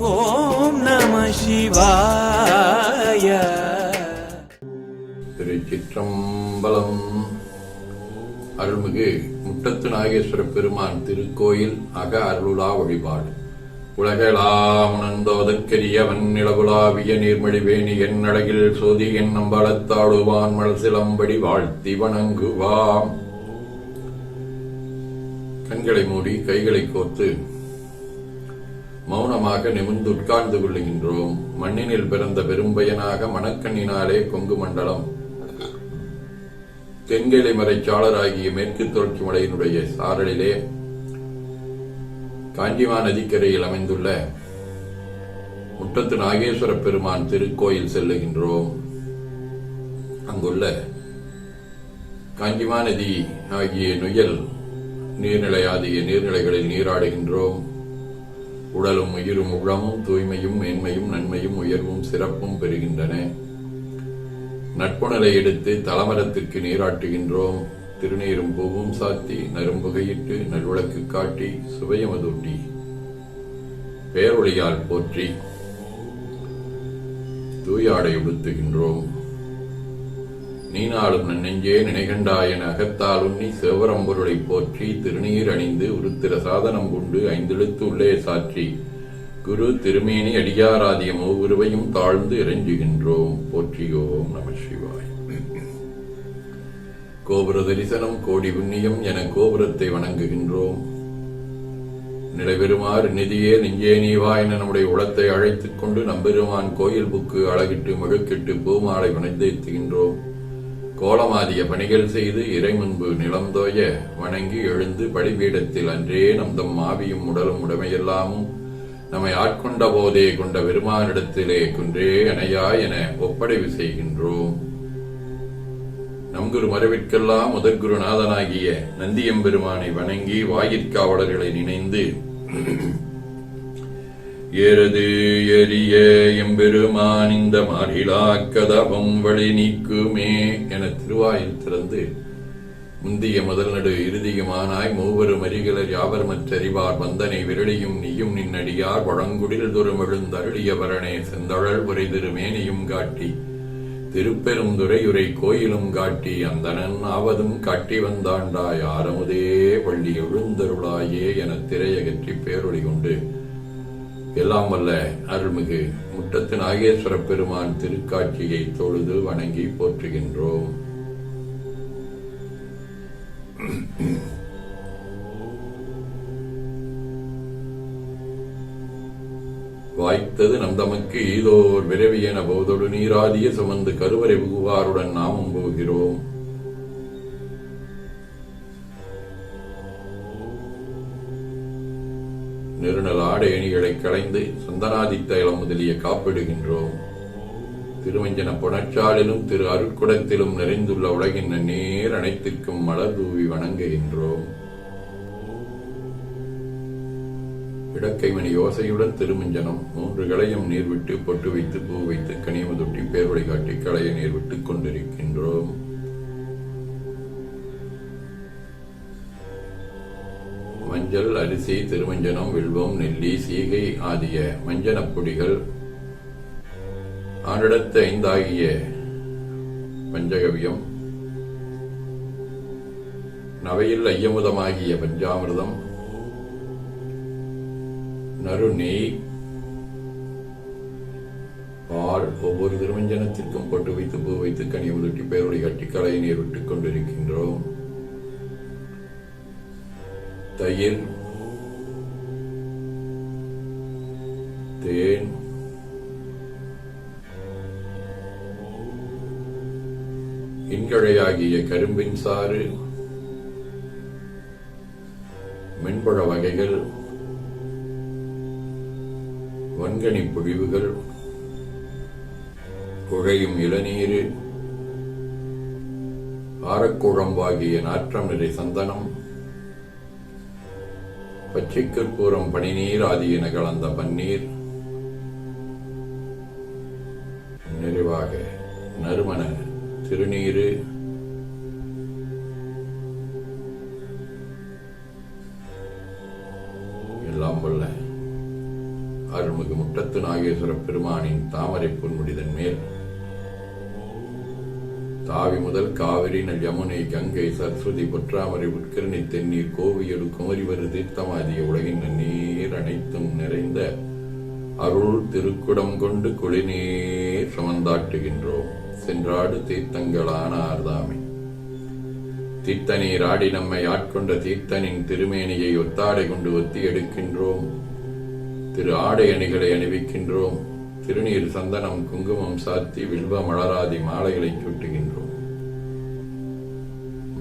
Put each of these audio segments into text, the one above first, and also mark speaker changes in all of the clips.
Speaker 1: ஓம் நம சிவாய.
Speaker 2: திருச்சிற்றம்பலம். அருள்மிகு முட்டத்து நாகேஸ்வர பெருமான் திருக்கோயில் அக அருளுலா வழிபாடு. உலகளாமுணந்தோதற்கரியவன் நிலவுலாவிய நீர்மொழிவேணி என் அழகில் சோதி என் நம்பளத்தாடுவான் மலசிலம்படி வாழ்த்தி வணங்குவாம். கண்களை மூடி கைகளை கோர்த்து மௌனமாக நிமிர்ந்து உட்கார்ந்து கொள்ளுகின்றோம். மண்ணினில் பிறந்த பெரும்பயனாக மணக்கண்ணினாலே கொங்கு மண்டலம். தென்கிளை மறைச்சாளராகிய மேற்கு தொடர்ச்சி மலையினுடைய சாரலிலே காஞ்சிமா நதிக்கரையில் அமைந்துள்ள முட்டத்து நாகேஸ்வர பெருமான் திருக்கோயில் செல்லுகின்றோம். அங்குள்ள காஞ்சிமா நதி ஆகிய நுயல் நீர்நிலை ஆகிய நீர்நிலைகளில் நீராடுகின்றோம். உடலும் உயிரும் உளமும் தூய்மையும் மேன்மையும் நன்மையும் உயர்வும் சிறப்பும் பெறுகின்றன. நட்புணலை எடுத்து தலமரத்திற்கு நீராட்டுகின்றோம். திருநீரும் பூவும் சாத்தி நரும்புகையிட்டு நல்விளக்கு காட்டி சுவையமதூட்டி பேரொழியால் போற்றி தூயாடை உடுத்துகின்றோம். நீனாளும் நெஞ்சே நினைகண்டாயன அகத்தால் உண்ணி சிவரம்பொருளை போற்றி திருநீர் அணிந்து உருத்திர சாதனம் கொண்டு ஐந்தெழுத்து உள்ளே சாற்றி. குரு திருமேனி அடியாராதிய மூவுருவையும் தாழ்ந்து இறைஞ்சுகின்றோம். போற்றியோம் நம சிவாய். கோபுர தரிசனம் கோடி புண்ணியம் என கோபுரத்தை வணங்குகின்றோம். நிலைபெறுமாறு நிதியே நெஞ்சே நீவா என நம்முடைய உளத்தை அழைத்துக் கொண்டு நம்பெருமான் கோயில் புக்கு அழகிட்டு மழுக்கிட்டு பூமாலை வணைந்தேத்துகின்றோம் கோலமாதிய பணிகள் செய்து இறை முன்பு நிலந்தோய வணங்கி எழுந்து படிபீடத்தில் அன்றே நம் தம் ஆவியும் உடலும் உடமையெல்லாமும் நம்மை ஆட்கொண்ட போதே கொண்ட பெருமானிடத்திலே குன்றே அணையா என ஒப்படைவு செய்கின்றோம். நம் குரு மறைவிற்கெல்லாம் முதற்குருநாதனாகிய நந்தியம்பெருமானை வணங்கி வாயிற்காவலர்களை நினைந்து ஏறது எரிய எம்பெருமான் இந்த மாறிலா கதபம் வழி நீக்குமே என திருவாயில் திறந்து முந்திய முதல் நடு இறுதியுமானாய் மூவரும் அரிகளர் யாவர்மற்றறிவார் வந்தனை விரலியும் நீயும் நின்னடியார் வழங்குடில் துரும் எழுந்தருளியவரனே செந்தழல் உரை திருமேனியும் காட்டி திருப்பெரும் துறையுரை கோயிலும் காட்டி அந்தனன் ஆவதும் காட்டி வந்தாண்டாய் ஆரமுதே வள்ளி எழுந்தருளாயே என திரையகற்றி பேரொழி கொண்டு எல்லாம் வல்ல அருள்மிகு முட்டத்து நாகேஸ்வர பெருமான் திருக்காட்சியை தொழுது வணங்கி போற்றுகின்றோம். வாய்த்தது நம் தமக்கு ஈதோர் விரவியன போதொடு நீராதிய சுமந்து கருவறை புகுவாருடன் நாமும் போகிறோம். நெருநல் ஆடையணிகளை களைந்து சந்தனாதித்தைலம் முதலிய காப்பிடுகின்றோம். திருவஞ்சன புணச்சாலிலும் திரு அருட்குடத்திலும் நிறைந்துள்ள உலகின் நேர் அனைத்திற்கும் மலர் தூவி வணங்குகின்றோம். இடக்கைமணி யோசையுடன் திருமஞ்சனம் மூன்று களையும் நீர் விட்டு பொட்டு வைத்து பூ வைத்து கனிமதொட்டி பேர் காட்டி களையை நீர் விட்டுக் கொண்டிருக்கின்றோம். மஞ்சள் அரிசி திருமஞ்சனம் வில்வம் நெல்லி சீகை ஆகிய மஞ்சனப் பொடிகள் ஆண்டிடத்து ஐந்தாகிய பஞ்சகவியம் நவையில் ஐயமுதமாகிய பஞ்சாமிர்தம் நறுநெய் பால் ஒவ்வொரு திருமஞ்சனத்திற்கும் பொட்டு வைத்து பூ வைத்து கனி உருட்டி பேருடைய கட்டி நீர் விட்டுக் கொண்டிருக்கின்றோம். தயிர் தேன் இன்கழையாகிய கரும்பின் சாறு மென்பழ வகைகள் வன்கனி பொழிவுகள் குழையும் இளநீர் ஆரக்குழம்பாகிய நாற்றம் நிறை சந்தனம் பச்சை கற்பூரம் பனிநீர் ஆதியன கலந்த பன்னீர். நிறைவாக நறுமண திருநீரு எல்லாம் வல்ல அருள்மிகு முட்டத்து நாகேஸ்வர பெருமானின் தாமரை பொன்முடிதன் மேல் தாவி முதல் காவிரி நல் யமுனை கங்கை சரஸ்வதி பொற்றாமரை உட்கரணி தென்னீர் கோவியடு குமரிவரு தீர்த்தமாதிய உலகின் நீர் அனைத்தும் நிறைந்த அருள் திருக்குடம் கொண்டு குளிநீர் சமந்தாட்டுகின்றோம். சென்றாடு தீர்த்தங்களான அர்தாமை தீர்த்தநீர் ஆடி நம்மை ஆட்கொண்ட தீர்த்தனின் திருமேனியை ஒத்தாடை கொண்டு ஒத்தி எடுக்கின்றோம். திரு ஆடை அணிகளை அணிவிக்கின்றோம். திருநீர் சந்தனம் குங்குமம் சாத்தி வில்வ மலராதி மாலைகளை சூட்டுகின்றோம்.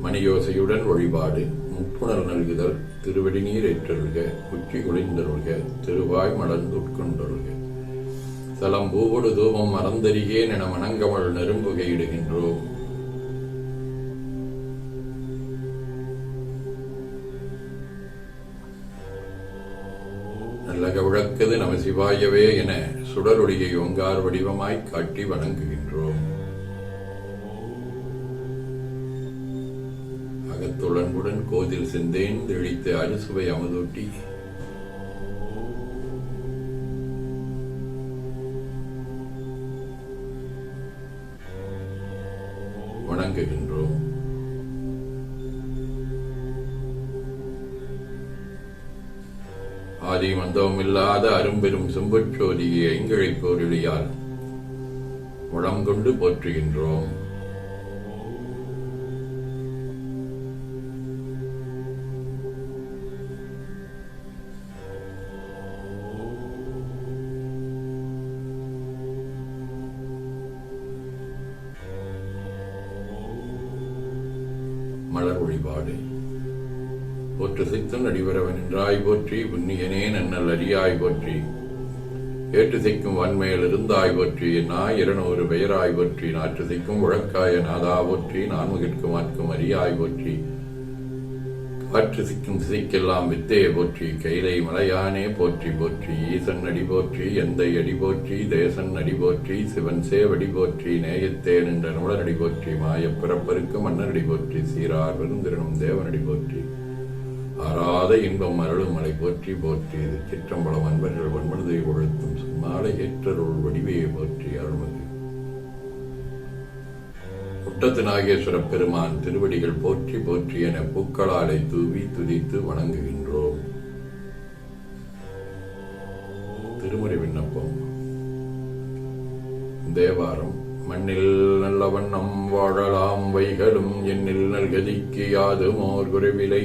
Speaker 2: மணியோசையுடன் வழிபாடு முப்புணர் நல்குதல் திருவடி நீர் ஏற்றொழுக உச்சி குளிந்தொழுக திருவாய் மலர்ந்து உட்கொண்டொழுக சலம் பூவோடு தூபம் மறந்தறிகேன் என மணங்கமள் நெரும்புகையிடுகின்றோம் நல்லக விளக்கது நம சிவாயவே என சுடரொளியை ஓங்கார் வடிவமாய் காட்டி வணங்குகின்றோம். துளன்புடன் கோதில் செந்தேன் தெளித்து அறுசுவை அமுதூட்டி வணங்குகின்றோம். ஆதி மந்தவமில்லாத அரும்பெரும் செம்பற்றோதியை எங்களை போரிழியால் முழம் போற்றுகின்றோம். மலர் வழிபாடு போற்று சித்தன் அடிபரவன் என்றாய் போற்றி புண்ணியனே நன்னல் அரியாய் போற்றி. ஏற்று சிக்கும் வன்மையில் இருந்தாய் போற்றி நாய் இருநூறு பெயராய் போற்றி நாற்று சிக்கும் உழக்காய நாதா போற்றி நான்முகிற்கும் ஆட்கும் அரியாய் போற்றி. பற்று சிக்கும் திசைக்கெல்லாம் வித்தையை போற்றி கைலை மலையானே போற்றி போற்றி ஈசன் அடி போற்றி எந்தை அடி போற்றி தேசன் அடி போற்றி சிவன் சேவடி போற்றி நேயத்தே நின்ற நுழனடி போற்றி மாயப் பிறப்பருக்கு மன்னரடி போற்றி சீரார் பெருந்திரனும் தேவனடி போற்றி. ஆறாத இன்பம் அருளும் மலை போற்றி போற்றி இது சிற்றம்பலம் அன்பர்கள் வன்மனதை ஒழுத்தும் மாலை ஏற்றருள் வடிவையை போற்றி அருள்மதி. முட்டத்து நாகேஸ்வர பெருமான் திருவடிகள் போற்றி போற்றி என பூக்களாலை தூவி துதித்து வணங்குகின்றோம். திருமுறை விண்ணப்பம். தேவாரம் மண்ணில் நல்ல வண்ணம் வாழலாம் வைகளும் எண்ணில் நல்கதிக்கு யாதுமோர் குறைவிலை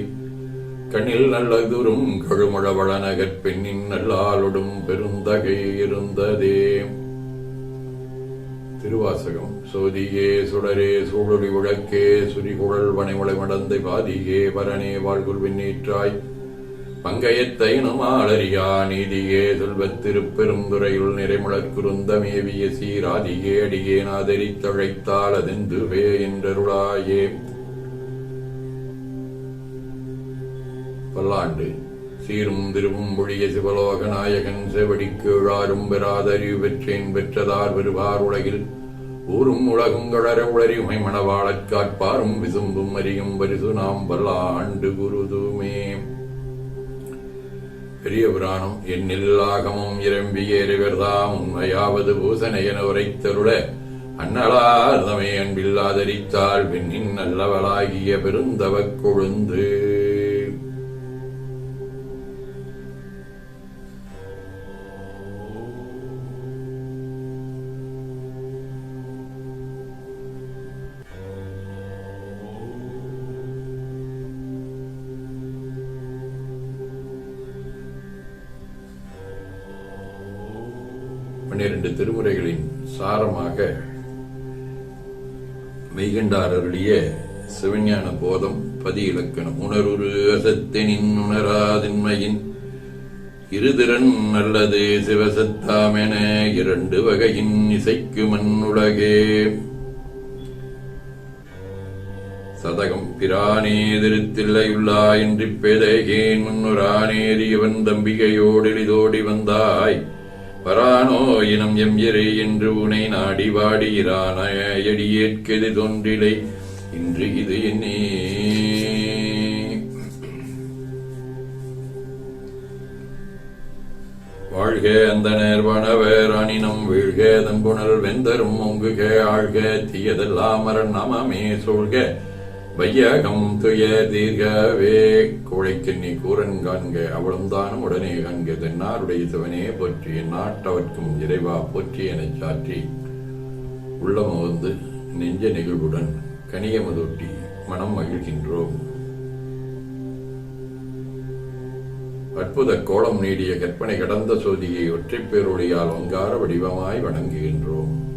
Speaker 2: கண்ணில் நல்லதுரும் கழுமழவள நகர் பெண்ணின் நல்லாலொடும் பெருந்தகை இருந்ததே. திருவாசகம். சோதியே சுடரே சூழொளி உழக்கே சுரிகுழல் வனைமுளை மடந்தை பாதியே பரணே வாழ்குள் விண்ணீற்றாய். பங்கையத்தைனுமாளறியா நீதியே செல்வத் திருப்பெருந்துறையுள் நிறைமுழற்குருந்த மேவிய சீராதியே அடியே நாதரித்தழைத்தால் அதெந்துவே என்றருளாயே. பல்லாண்டு. சீரும் திருவும் ஒழிய சிவலோக நாயகன் செவடிக்கு எழாரும் பெறாதறிவு பெற்றேன் பெற்றதார் வருவார் உலகில். ஊரும் உலகும் கழற உளறிமை மணவாளற் காட்பாரும் விசும்பும் அறியும் பரிசு நாம் பல்லாண்டு குருதுமே. பெரிய புராணம் என்னில் ஆகமும் இறம்பிய இறைவர்தாம் உண்மையாவது பூசனை என உரைத்தருள அன்னலார் தமை அன்பில்லாதரித்தாள் பெண்ணின் நல்லவளாகிய பெருந்தவக் கொழுந்து. பன்னிரண்டு திருமுறைகளின் சாரமாக மெய்கண்டார் அருளிய சிவஞான போதம் பதி இலக்கணம் உணருரு அசத்தினின் உணராதின்மையின் இருதிறன் அல்லது சிவசத்தாமென இரண்டு வகையின் இசைக்கு மண்ணுலகே. சதகம் பிரானே திருத்தில்லையுள்ளா என்று பேதகேன் முன்னுரானேறியவன் தம்பிகையோடு எளிதோடி வந்தாய். வரானோ இனம் எம் எரே என்று உனை நாடி வாடியிரான எடியேற்கெது தோன்றிலை. இன்று இது என்னே. வாழ்க அந்த நேர்வனவர் அணினம் வீழ்க தன்புணல் வெந்தரும் ஒங்குக ஆழ்க தீயதெல்லாம் மரண் நமமே சொல்க வையகம் துய தீர்கவே குழைக்கு நீ கூறன் காண்க அவளும் தானும் உடனே காண்க தென்னாருடைய சிவனே போற்றி நாட்டவர்க்கும் இறைவா போற்றி எனச் சாற்றி. உள்ளம் வந்து நெஞ்ச நெகிழ்வுடன் கனியமதொட்டி மனம் மகிழ்கின்றோம். அற்புத கோலம் நீடிய கற்பனை கடந்த சோதியை ஒற்றைப் பேரொழியால் ஒங்கார வடிவமாய் வணங்குகின்றோம்.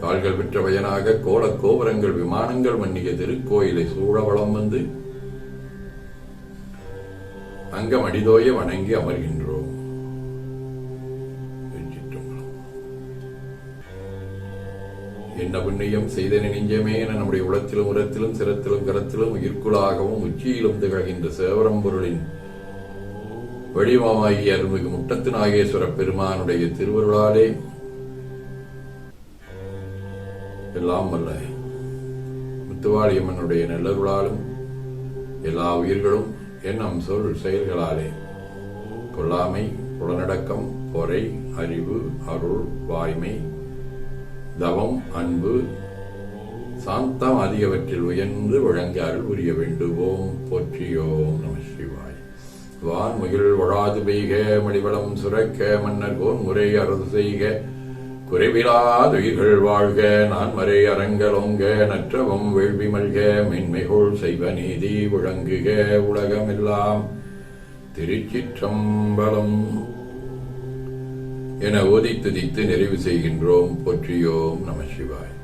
Speaker 2: கால்கள் பெற்ற பயனாக கோல கோபுரங்கள் விமானங்கள் மன்னிய திருக்கோயிலை சூழவளம் வந்து அங்கம் அடிதோய வணங்கி அமர்கின்றோம். என்ன புண்ணியம் செய்த நெஞ்சமே என நம்முடைய உளத்திலும் உரத்திலும் சிரத்திலும் கரத்திலும் உயிர்க்குளாகவும் உச்சியிலும் திகழ்கின்ற சேவரம்பொருளின் வடிவமாகிய அருள்மிகு முட்டத்து நாகேஸ்வர பெருமானுடைய திருவருளாலே எல்லாம் வல்ல முத்துவாளியம்மனுடைய நல்லருளாலும் எல்லா உயிர்களும் எண்ணம் சொல் செயல்களாலே. கொல்லாமை உடனடக்கம் பொறை அறிவு அருள் வாய்மை தவம் அன்பு சாந்தம் அதிகவற்றில் உயர்ந்து விளங்க அருள் புரிய வேண்டுவோம். போற்றியோம் நம சிவாய். வான்முகில் வழாது பெய்க மடிவளம் சுரக்க மன்னர் கோன் முறை அரசு செய்க. குறைவிலாதுயிர்கள் வாழ்க நான் மறை அரங்கலொங்க நற்றவம் வேள்வி மல்க மென்மைகோள் செய்வ நீதி விளங்குக உலகமெல்லாம். திருச்சிற்றம்பலம் என ஓதி துதித்து நிறைவு செய்கின்றோம். போற்றியோம் நம சிவாய்.